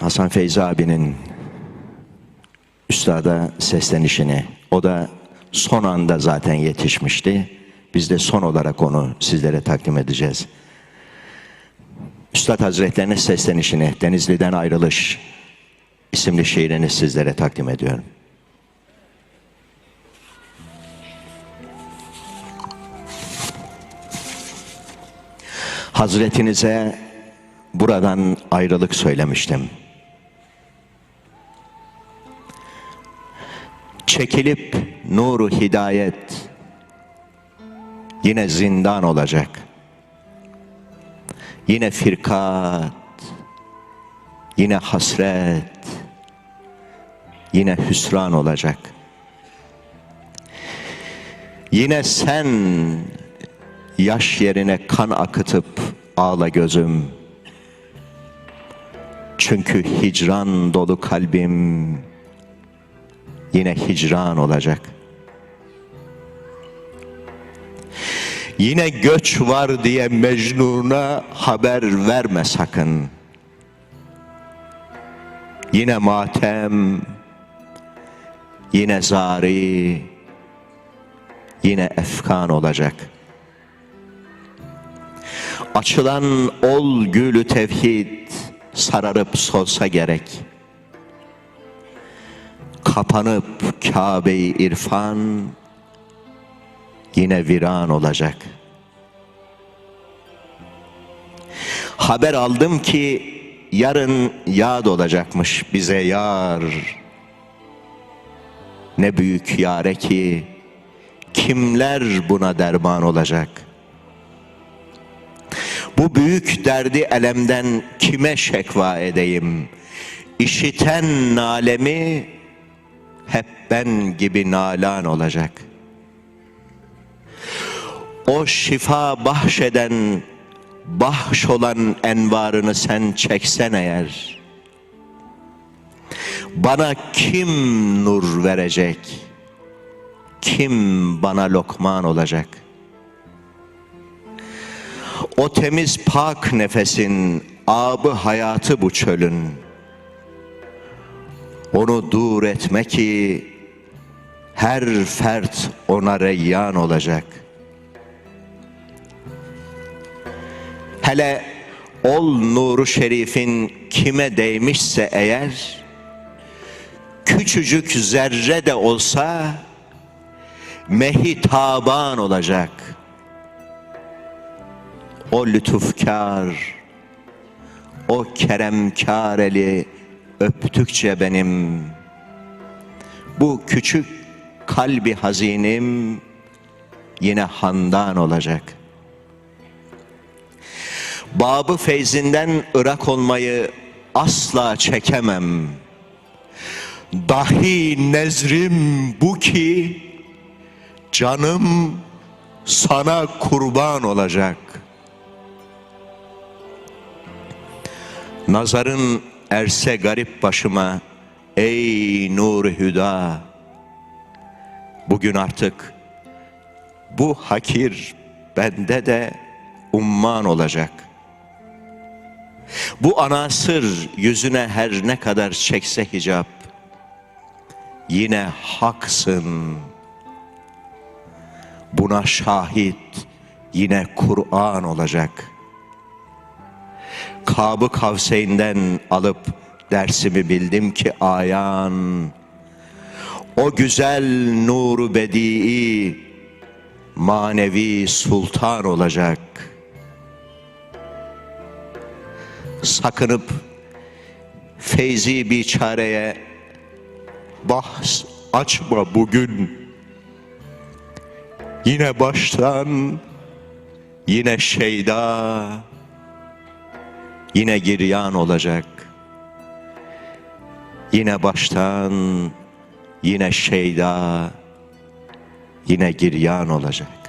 Hasan Feyzi abinin üstada seslenişini, o da son anda zaten yetişmişti. Biz de son olarak onu sizlere takdim edeceğiz. Üstad Hazretlerinin seslenişini, Denizli'den Ayrılış isimli şiirini sizlere takdim ediyorum. Hazretinize buradan ayrılık söylemiştim. Çekilip nuru hidayet yine zindan olacak. Yine firkat, yine hasret, yine hüsran olacak. Yine sen yaş yerine kan akıtıp ağla gözüm. Çünkü hicran dolu kalbim yine hicran olacak. Yine göç var diye Mecnun'a haber verme sakın. Yine matem, yine zari, yine efkan olacak. Açılan ol gülü tevhid sararıp solsa gerek. Kapanıp Kabe-i irfan yine viran olacak. Haber aldım ki yarın yağ olacakmış bize yar. Ne büyük yare ki kimler buna derman olacak? Bu büyük derdi elemden kime şekva edeyim? İşiten nalemi ben gibi nalan olacak. O şifa bahşeden, bahş olan envarını sen çeksen eğer, bana kim nur verecek? Kim bana lokman olacak? O temiz pak nefesin abı hayatı bu çölün. Onu dur etme ki her fert ona reyyan olacak. Hele ol nuru şerifin kime değmişse eğer, küçücük zerre de olsa mehitaban olacak. O lütufkar, o keremkar eli öptükçe benim bu küçük kalbi hazinim yine handan olacak. Babı feyzinden ırak olmayı asla çekemem. Dahi nezrim bu ki canım sana kurban olacak. Nazarın erse garip başıma ey nur hüda bugün artık bu hakir bende de umman olacak. Bu anasır yüzüne her ne kadar çekse hicap yine haksın. Buna şahit yine Kur'an olacak.'' Kabı Kavseyn'den alıp dersimi bildim ki ayan o güzel nuru bedii manevi sultan olacak. Sakınıp feyzi biçareye bahs açma bugün. Yine baştan, yine şeyda, Yine giryan olacak. Yine baştan, yine şeyda, yine giryan olacak.